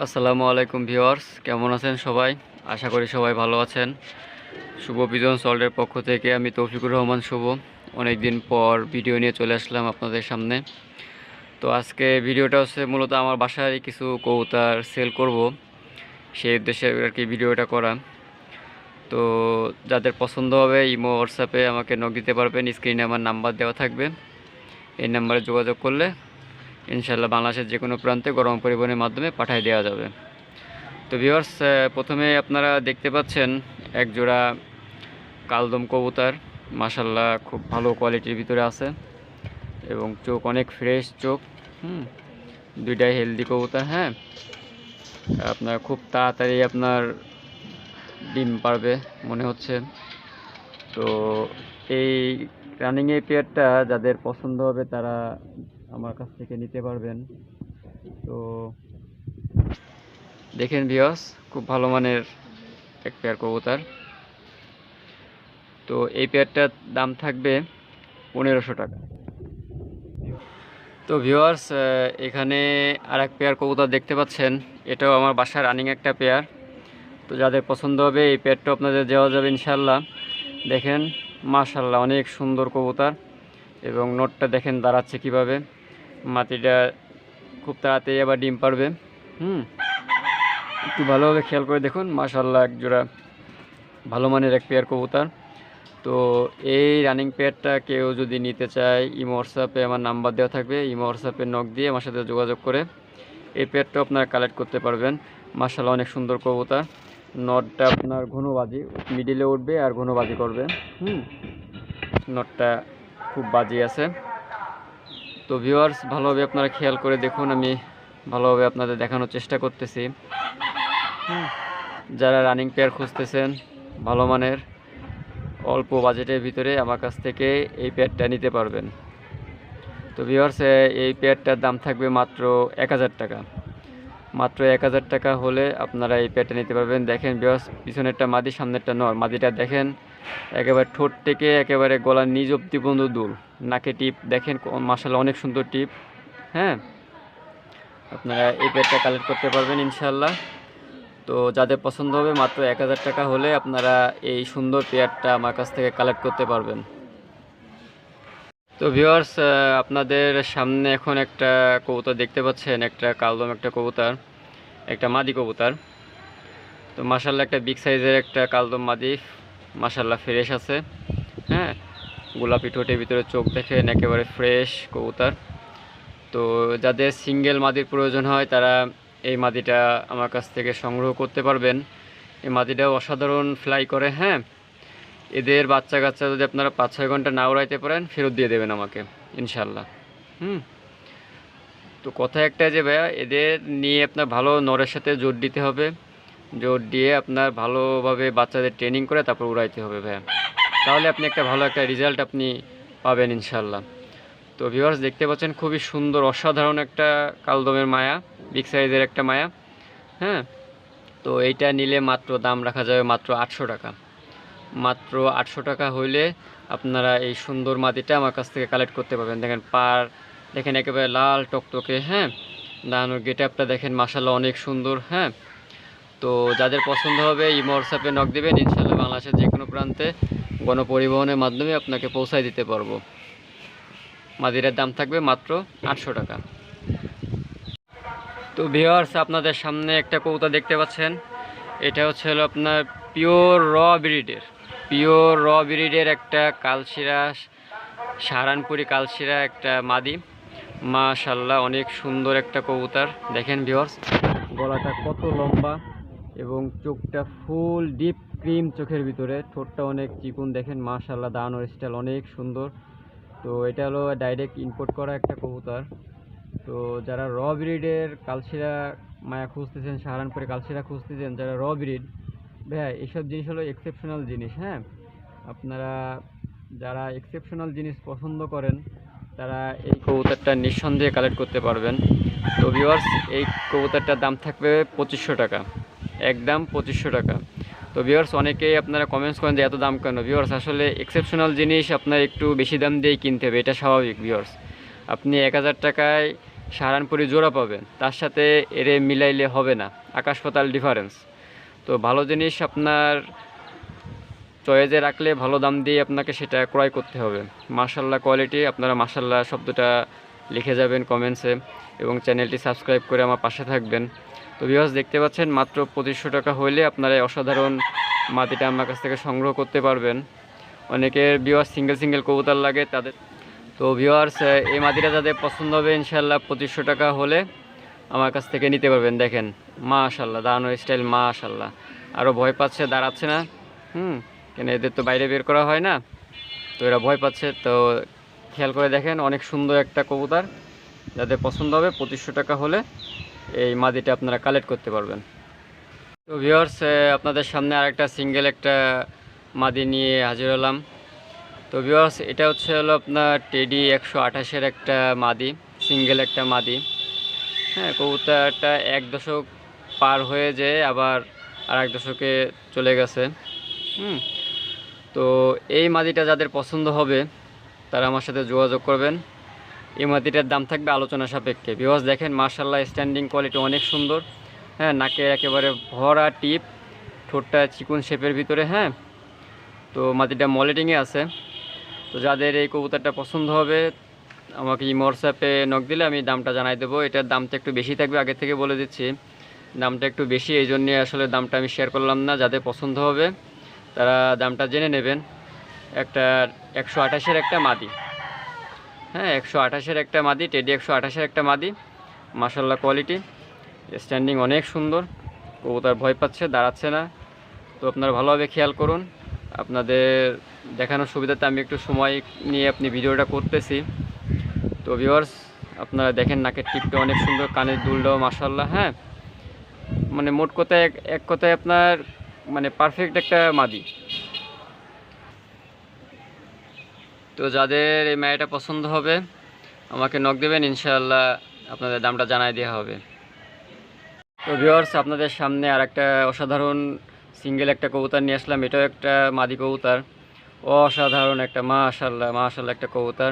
আসসালামু আলাইকুম ভিউয়ার্স, কেমন আছেন সবাই? আশা করি সবাই ভালো আছেন। শুভ বিজন সল্টের পক্ষ থেকে আমি তৌফিকুর রহমান শুভ। অনেক দিন পর ভিডিও নিয়ে চলে আসলাম আপনাদের সামনে। তো আজকে ভিডিওটা হচ্ছে মূলত আমার বাসায় কিছু কবুতর সেল করব। সেই উদ্দেশ্যে আর কি ভিডিওটা করা। তো যাদের পছন্দ হবে, ইমো, হোয়াটসঅ্যাপে আমাকে নক দিতে পারবেন। স্ক্রিনে আমার নাম্বার দেওয়া থাকবে। এই নাম্বারে যোগাযোগ করলে ইনশাল্লাহ বাংলাদেশের যে কোনো প্রান্তে গরম পরিবহনের মাধ্যমে পাঠিয়ে দেওয়া যাবে। তো ভিউয়ার্স প্রথমে আপনারা দেখতে পাচ্ছেন এক জোড়া কালদম কবুতার। মাসাল্লাহ খুব ভালো কোয়ালিটির ভিতরে আছে এবং চোখ অনেক ফ্রেশ চোখ, হুম, দুইটাই হেলদি কবুতর হ্যাঁ। আপনার খুব তাড়াতাড়ি আপনার ডিম পারবে মনে হচ্ছে। তো এই রানিং এই পেয়ারটা যাদের পছন্দ হবে তারা আমার কাছ থেকে নিতে পারবেন। তো দেখেন ভিওস খুব ভালো মানের এক পেয়ার কবুতর। তো এই পেয়ারটার দাম থাকবে পনেরোশো টাকা। তো ভিওয়ার্স এখানে আর এক পেয়ার কবুতর দেখতে পাচ্ছেন। এটাও আমার বাসার রানিং একটা পেয়ার তো যাদের পছন্দ হবে, এই পেয়ারটা আপনাদের দেওয়া যাবে ইনশাল্লাহ দেখেন মাশাল্লাহ অনেক সুন্দর কবুতর। এবং নোটটা দেখেন দাঁড়াচ্ছে কীভাবে। মাটিটা খুব তাড়াতাড়ি আবার ডিম পারবে। হুম, একটু ভালোভাবে খেয়াল করে দেখুন মাশাল্লাহ এক জোড়া ভালো মানের এক পেয়ার কবুতার। তো এই রানিং পেয়ারটা কেউ যদি নিতে চায় ইমো হোয়াটসঅ্যাপে আমার নাম্বার দেওয়া থাকবে ইমো হোয়াটসঅ্যাপে নক দিয়ে আমার সাথে যোগাযোগ করে এই পেয়ারটা আপনারা কালেক্ট করতে পারবেন। মাশাল্লাহ অনেক সুন্দর কবুতর। নটটা আপনার ঘনবাজি মিডিলে উঠবে আর ঘনবাজি করবে। হুম নটটা খুব বাজি আছে। তো ভিউয়ার্স ভালোভাবে আপনারা খেয়াল করে দেখুন, আমি ভালোভাবে আপনাদের দেখানোর চেষ্টা করতেছি। যারা রানিং পেয়ার খুঁজতেছেন, ভালো মানের, অল্প বাজেটের ভিতরে আমার কাছ থেকে এই পেয়ারটা নিতে পারবেন। তো ভিউয়ার্স এই পেয়ারটার দাম থাকবে মাত্র এক হাজার টাকা। মাত্র এক হাজার টাকা হলে আপনারা এই পেয়ারটা নিতে পারবেন। দেখেন ভিউয়ার্স পিছনেরটা মাদি, সামনেরটা নর। মাদিটা দেখেন একেবারে ঠোঁট থেকে একেবারে গলার নিজ অব্দি বন্ধু দুল নাকে টিপ, দেখেন মাসাল অনেক সুন্দর টিপ। হ্যাঁ? আপনারা এই পেয়ারটা কালেক্ট করতে পারবেন ইনশাল্লাহ তো যাদের পছন্দ হবে, মাত্র এক হাজার টাকা হলে আপনারা এই সুন্দর পেয়ারটা আমার কাছ থেকে কালেক্ট করতে পারবেন। তো ভিউয়ার্স আপনাদের সামনে এখন একটা কবুতর দেখতে পাচ্ছেন, একটা কালদম একটা কবুতর, একটা মাদি কবুতর। তো মাসাল্লাহ একটা বিগ সাইজের একটা কালদম মাদি। মাসাল্লাহ ফ্রেশ আছে। হ্যাঁ গোলাপি ঠোঁটের ভিতরে চোখ দেখেন, একেবারে ফ্রেশ কবুতার। তো যাদের সিঙ্গেল মাদির প্রয়োজন হয়, তারা এই মাদিটা আমার কাছ থেকে সংগ্রহ করতে পারবেন। এই মাদিটাও অসাধারণ ফ্লাই করে হ্যাঁ। এদের বাচ্চা কাচ্চা যদি আপনারা পাঁচ ছয় ঘণ্টা না উড়াইতে পারেন, ফেরত দিয়ে দেবেন আমাকে ইনশাল্লাহ হুম। তো কথা একটা যে ভাইয়া, এদের নিয়ে আপনার ভালো নরের সাথে জোর দিতে হবে। জোর দিয়ে আপনার ভালোভাবে বাচ্চাদের ট্রেনিং করে তারপর উড়াইতে হবে ভাইয়া। তাহলে আপনি একটা ভালো একটা রেজাল্ট আপনি পাবেন ইনশাল্লাহ তো ভিউয়ার্স দেখতে পাচ্ছেন খুবই সুন্দর, অসাধারণ একটা কালদমের মায়া বিগ সাইজের একটা মায়া হ্যাঁ? তো এইটা নিলে মাত্র দাম রাখা যাবে মাত্র আটশো টাকা। মাত্র আটশো টাকা হইলে আপনারা এই সুন্দর মাটিটা আমার কাছ থেকে কালেক্ট করতে পারবেন। দেখেন পার, দেখেন একেবারে লাল টকটকে হ্যাঁ? দাঁড়ানোর গেট আপটা দেখেন মাসাল্লাহ অনেক সুন্দর হ্যাঁ? তো যাদের পছন্দ হবে ইমো হোয়াটসঅ্যাপে নক দেবেন ইনশাল্লাহ বাংলাদেশের যে কোনো প্রান্তে গণপরিবহনের মাধ্যমে আপনাকে পৌঁছায় দিতে পারব। মাদিরের দাম থাকবে মাত্র আটশো টাকা। তো ভিওয়ার্স আপনাদের সামনে একটা কৌতা দেখতে পাচ্ছেন। এটা হচ্ছে হলো আপনার পিওর র ব্রিডের। পিওর র ব্রিডের একটা কালশিরা, সাহারানপুরি কালশিরা একটা মাদি। মাশাল্লাহ অনেক সুন্দর একটা কবুতর। দেখেন ভিওয়ার্স গলাটা কত লম্বা। এবং চোখটা ফুল ডিপ ক্রিম চোখের ভিতরে। ঠোঁটটা অনেক চিকুন, দেখেন মাশাল্লাহ দাঁড়ানোর স্টাইল অনেক সুন্দর। তো এটা হলো ডাইরেক্ট ইম্পোর্ট করা একটা কবুতর। তো যারা র ব্রিডের কালশিরা মায়া খুঁজতেছেন সাহারানপুরে কালশিরা খুঁজতেছেন, যারা র ব্রিড ভাইয়া এইসব জিনিস হলো এক্সেপশনাল জিনিস হ্যাঁ? আপনারা যারা এক্সেপশনাল জিনিস পছন্দ করেন, তারা এই কবুতরটা নিঃসন্দেহে কালেক্ট করতে পারবেন। তো ভিওয়ার্স এই কবুতরটার দাম থাকবে পঁচিশশো টাকা। একদম পঁচিশশো টাকা। তো ভিওয়ার্স অনেকেই আপনারা কমেন্টস করেন যে এত দাম কেন? ভিওয়ার্স আসলে এক্সেপশনাল জিনিস আপনার একটু বেশি দাম দিয়েই কিনতে হবে, এটা স্বাভাবিক ভিওয়ার্স আপনি এক হাজার টাকায় সাহারানপুরি জোড়া পাবেন, তার সাথে এরে মিলাইলে হবে না, আকাশ পাতাল ডিফারেন্স তো ভালো জিনিস আপনার চয়েজে রাখলে ভালো দাম দিয়ে আপনাকে সেটা ক্রয় করতে হবে। মার্শাল্লাহ কোয়ালিটি আপনারা মার্শাল্লাহ শব্দটা লিখে যাবেন কমেন্টসে এবং চ্যানেলটি সাবস্ক্রাইব করে আমার পাশে থাকবেন। তো বিহাস দেখতে পাচ্ছেন, মাত্র পঁচিশশো টাকা হইলে আপনারা অসাধারণ মাটিটা আমার কাছ থেকে সংগ্রহ করতে পারবেন। অনেকের বিহার সিঙ্গেল সিঙ্গেল কবুতর লাগে তাদের। তো ভিওয়ার্স এই মাটিটা যাদের পছন্দ হবে ইনশাল্লাহ পঁচিশশো টাকা হলে আমার কাছ থেকে নিতে পারবেন। দেখেন মা মাশাল্লাহ দাঁড়ানো স্টাইল মা মাশাল্লাহ আরও ভয় পাচ্ছে, দাঁড়াচ্ছে না। হুম, কেন এদের তো বাইরে বের করা হয় না। তো এরা ভয় পাচ্ছে, তো খেয়াল করে দেখেন, অনেক সুন্দর একটা কবুতর। যাদের পছন্দ হবে, পঁচিশশো টাকা হলে এই মাদিটা আপনারা কালেক্ট করতে পারবেন। তো ভিওয়ার্স আপনাদের সামনে আরেকটা সিঙ্গেল একটা মাদি নিয়ে হাজির হলাম। তো ভিওয়ার্স এটা হচ্ছে হলো আপনার টেডি একশো আঠাশের একটা মাদি সিঙ্গেল একটা মাদি। হ্যাঁ কবুতরটা এক দশক পার হয়ে যেয়ে আবার আর এক দশকে চলে গেছে। হুম, তো এই মাদিটা যাদের পছন্দ হবে, তারা আমার সাথে যোগাযোগ করবেন। এই মাদিটার দাম থাকবে আলোচনা সাপেক্ষে। বিকজ দেখেন মার্শাল্লাহ স্ট্যান্ডিং কোয়ালিটি অনেক সুন্দর। হ্যাঁ নাকে একেবারে ভরা টিপ, ঠোঁটটা চিকুন শেপের ভিতরে হ্যাঁ। তো মাদিটা মলেটিংয়ে আছে। তো যাদের এই কবুতরটা পছন্দ হবে, আমাকে এই হোয়াটসঅ্যাপে নক দিলে আমি দামটা জানাই দেবো। এটার দামটা একটু বেশি থাকবে, আগে থেকে বলে দিচ্ছি। দামটা একটু বেশি, এই জন্যে আসলে দামটা আমি শেয়ার করলাম না। যাদের পছন্দ হবে, তারা দামটা জেনে নেবেন। একটা একশো আঠাশের একটা মাদি হ্যাঁ একশো আঠাশের একটা মাদি, টেডি একশো আঠাশের একটা মাদি। মাসাল্লাহ কোয়ালিটি। স্ট্যান্ডিং অনেক সুন্দর। কবুতর ভয় পাচ্ছে, দাঁড়াচ্ছে না। তো আপনারা ভালোভাবে খেয়াল করুন। আপনাদের দেখানোর সুবিধাতে আমি একটু সময় নিয়ে আপনি ভিডিওটা করতেছি। তো ভিওয়ার্স আপনারা দেখেন নাকের টিপটা অনেক সুন্দর, কানের দুলটাও মাসাল্লাহ হ্যাঁ। মানে মোট কথায় এক কথায় আপনার মানে পারফেক্ট একটা মাদি। তো যাদের এই মায়াটা পছন্দ হবে, আমাকে নক দেবেন, ইনশাআল্লাহ আপনাদের দামটা জানাই দেওয়া হবে। তো ভিওয়ার্স আপনাদের সামনে আর একটা অসাধারণ সিঙ্গেল একটা কবুতর নিয়ে আসলাম। এটাও একটা মাদি কবুতর। অসাধারণ একটা মা মাশাল্লাহ মাশাল্লাহ একটা কবুতর।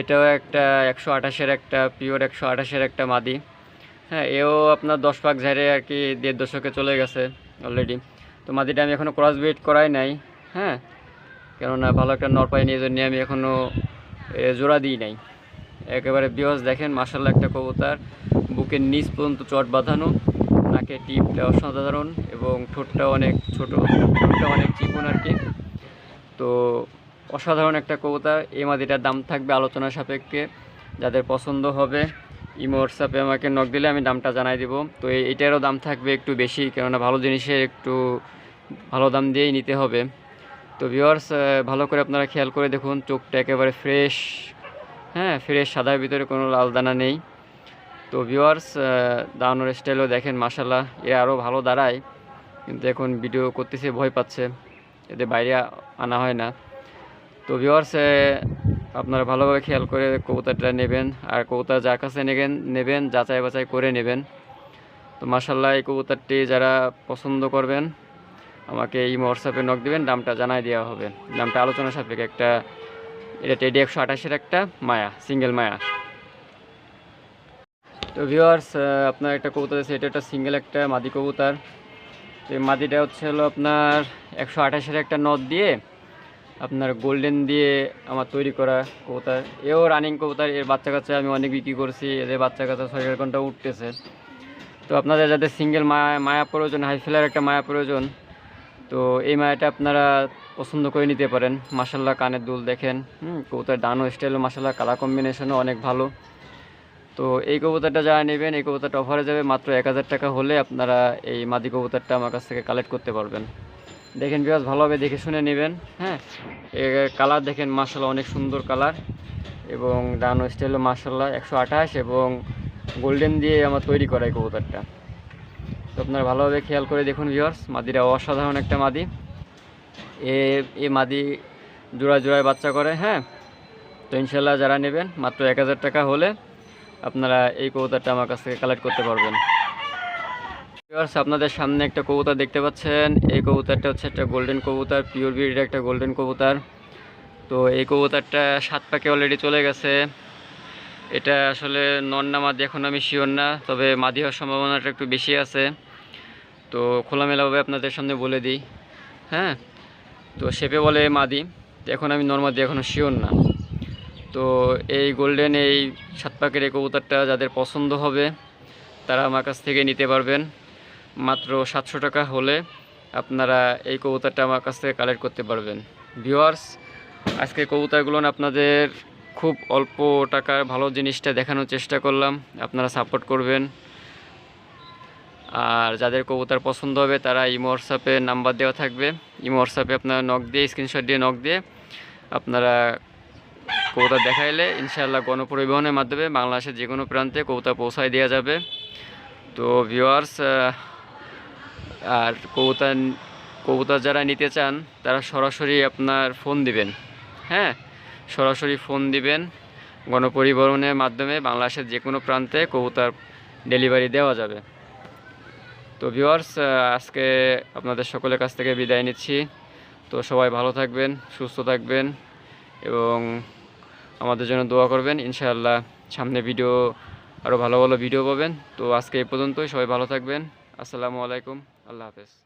এটাও একটা একশো আঠাশের একটা পিওর একশো আঠাশের একটা মাদি। হ্যাঁ এও আপনার দশ পাক ঝাড়ে আর কি দেড় দশকে চলে গেছে অলরেডি তো মাদিটা আমি এখনও ক্রস ব্রিড করাই নাই। হ্যাঁ কেননা ভালো একটা নর পাইনি এই জন্য আমি এখনও জোড়া দিই নাই। একেবারে বিহস দেখেন মাসাল্লাহ একটা কবুতর। বুকের নিচ পর্যন্ত চট বাঁধানো নাকে টিপটা অসাধারণ এবং ঠোঁটটা অনেক ছোট, ঠোঁটটা অনেক চিকন আর কি। তো অসাধারণ একটা কবুতর, এই মাদিটার দাম থাকবে আলোচনা সাপেক্ষে, যাদের পছন্দ হবে ইমো হোয়াটসঅ্যাপে আমাকে নক দিলে আমি দামটা জানাই দিব। তো এই- এইটারও দাম থাকবে একটু বেশি, কেননা ভালো জিনিসের একটু ভালো দাম দিয়েই নিতে হবে। তো ভিওয়ার্স ভালো করে আপনারা খেয়াল করে দেখুন, চোখটা একেবারে ফ্রেশ হ্যাঁ ফ্রেশ সাদার ভিতরে কোনো লাল দানা নেই। তো ভিওয়ার্স দাঁড়ানোর স্টাইলও দেখেন মাসাল্লাহ এ আরও ভালো দাঁড়ায়। কিন্তু এখন ভিডিও করতেছে, ভয় পাচ্ছে, এদের বাইরে আনা হয় না। তো ভিওয়ার্স আপনারা ভালোভাবে খেয়াল করে কবুতরটা নেবেন, আর কবুতর যার কাছে নেবেন নেবেন যাচাই বাছাই করে নেবেন। তো মাসাল্লাহ এই কবুতরটি যারা পছন্দ করবেন আমাকে এই হোয়াটসঅ্যাপে নক দিবেন দামটা জানাই দেওয়া হবে। দামটা আলোচনা সাপেক্ষে একটা, এটা টেডি একশো আঠাশের একটা মায়া সিঙ্গেল মায়া। তো ভিওয়ার্স আপনার একটা কবুতর আছে, এটা একটা সিঙ্গেল একটা মাদি কবুতর। তো এই মাদিটা হচ্ছে হলো আপনার একশো আঠাশের একটা নদ দিয়ে আপনার গোল্ডেন দিয়ে আমার তৈরি করা কবুতর। এও রানিং কবুতর, এর বাচ্চা কাচ্চা আমি অনেক বিক্রি করছি, এদের বাচ্চা কাচ্চা ছয় ঘণ্টা উঠতেছে। তো আপনাদের যাদের সিঙ্গেল মায়া মায়া প্রয়োজন হাই ফেলার একটা মায়া প্রয়োজন তো এই মায়াটা আপনারা পছন্দ করে নিতে পারেন। মাসাল্লাহ কানের দুল দেখেন, হুম, কবুতর ডানো স্টাইল মাসাল্লাহ কালার কম্বিনেশনও অনেক ভালো। তো এই কবুতরটা যারা নেবেন, এই কবুতরটা অফারে যাবে মাত্র এক হাজার টাকা হলে আপনারা এই মাদি কবুতরটা আমার কাছ থেকে কালেক্ট করতে পারবেন। দেখেন বিকাশ ভালোভাবে দেখে শুনে নেবেন হ্যাঁ। কালার দেখেন মাসাল্লাহ অনেক সুন্দর কালার এবং ডানো স্টাইলও মাসাল্লাহ একশো আঠাশ এবং গোল্ডেন দিয়ে আমার তৈরি করা এই কবুতরটা। তো আপনারা ভালোভাবে খেয়াল করে দেখুন ভিউয়ার্স মাদিরা অসাধারণ একটা মাদি। এ, এই মাদি জোড়া জোড়ায় বাচ্চা করে হ্যাঁ? তো ইনশাল্লাহ যারা নেবেন, মাত্র এক হাজার টাকা হলে আপনারা এই কবুতরটা আমার কাছ থেকে কালেক্ট করতে পারবেন। ভিউয়ার্স আপনাদের সামনে একটা কবুতর দেখতে পাচ্ছেন। এই কবুতরটা হচ্ছে একটা গোল্ডেন কবুতর পিওর বিডির একটা গোল্ডেন কবুতর। তো এই কবুতরটা সাত পাকে অলরেডি চলে গেছে। এটা আসলে নন না মাদি, এখন আমি শিওর না, তবে মাদি হওয়ার সম্ভাবনাটা একটু বেশি আছে। তো খোলামেলাভাবে আপনাদের সামনে বলে দিই হ্যাঁ? তো শেপে বলে মাদি, এখন আমি নর্মাদি এখনও শিওর না। তো এই গোল্ডেন এই সাত পাকের এই কবুতরটা যাদের পছন্দ হবে, তারা আমার কাছ থেকে নিতে পারবেন। মাত্র সাতশো টাকা হলে আপনারা এই কবুতরটা আমার কাছ থেকে কালেক্ট করতে পারবেন। ভিউয়ার্স আজকে কবুতরগুলো আপনাদের খুব অল্প টাকার ভালো জিনিসটা দেখানোর চেষ্টা করলাম। আপনারা সাপোর্ট করবেন। আর যাদের কবুতর পছন্দ হবে, তারা ইমো হোয়াটসঅ্যাপে নাম্বার দেওয়া থাকবে। ইমো হোয়াটসঅ্যাপে আপনারা নক দিয়ে স্ক্রিনশট দিয়ে নক দিয়ে আপনারা কবুতর দেখাইলে ইনশাআল্লাহ গণপরিবহনের মাধ্যমে বাংলাদেশের যে কোনো প্রান্তে কবুতর পৌঁছায় দেওয়া যাবে। তো ভিউয়ার্স আর কবুতর কবুতর যারা নিতে চান, তারা সরাসরি আপনার ফোন দিবেন। হ্যাঁ? সরাসরি ফোন দিবেন গণপরিবহনের মাধ্যমে বাংলাদেশের যে কোনো প্রান্তে কবুতর ডেলিভারি দেওয়া যাবে। তো ভিউয়ার্স আজকে আপনাদের সকলের কাছ থেকে বিদায় নিচ্ছি। তো সবাই ভালো থাকবেন, সুস্থ থাকবেন এবং আমাদের জন্য দোয়া করবেন। ইনশাআল্লাহ সামনে ভিডিও আরও ভালো ভালো ভিডিও পাবেন। তো আজকে এই পর্যন্তই। সবাই ভালো থাকবেন। আসসালামু আলাইকুম। আল্লাহ হাফেজ।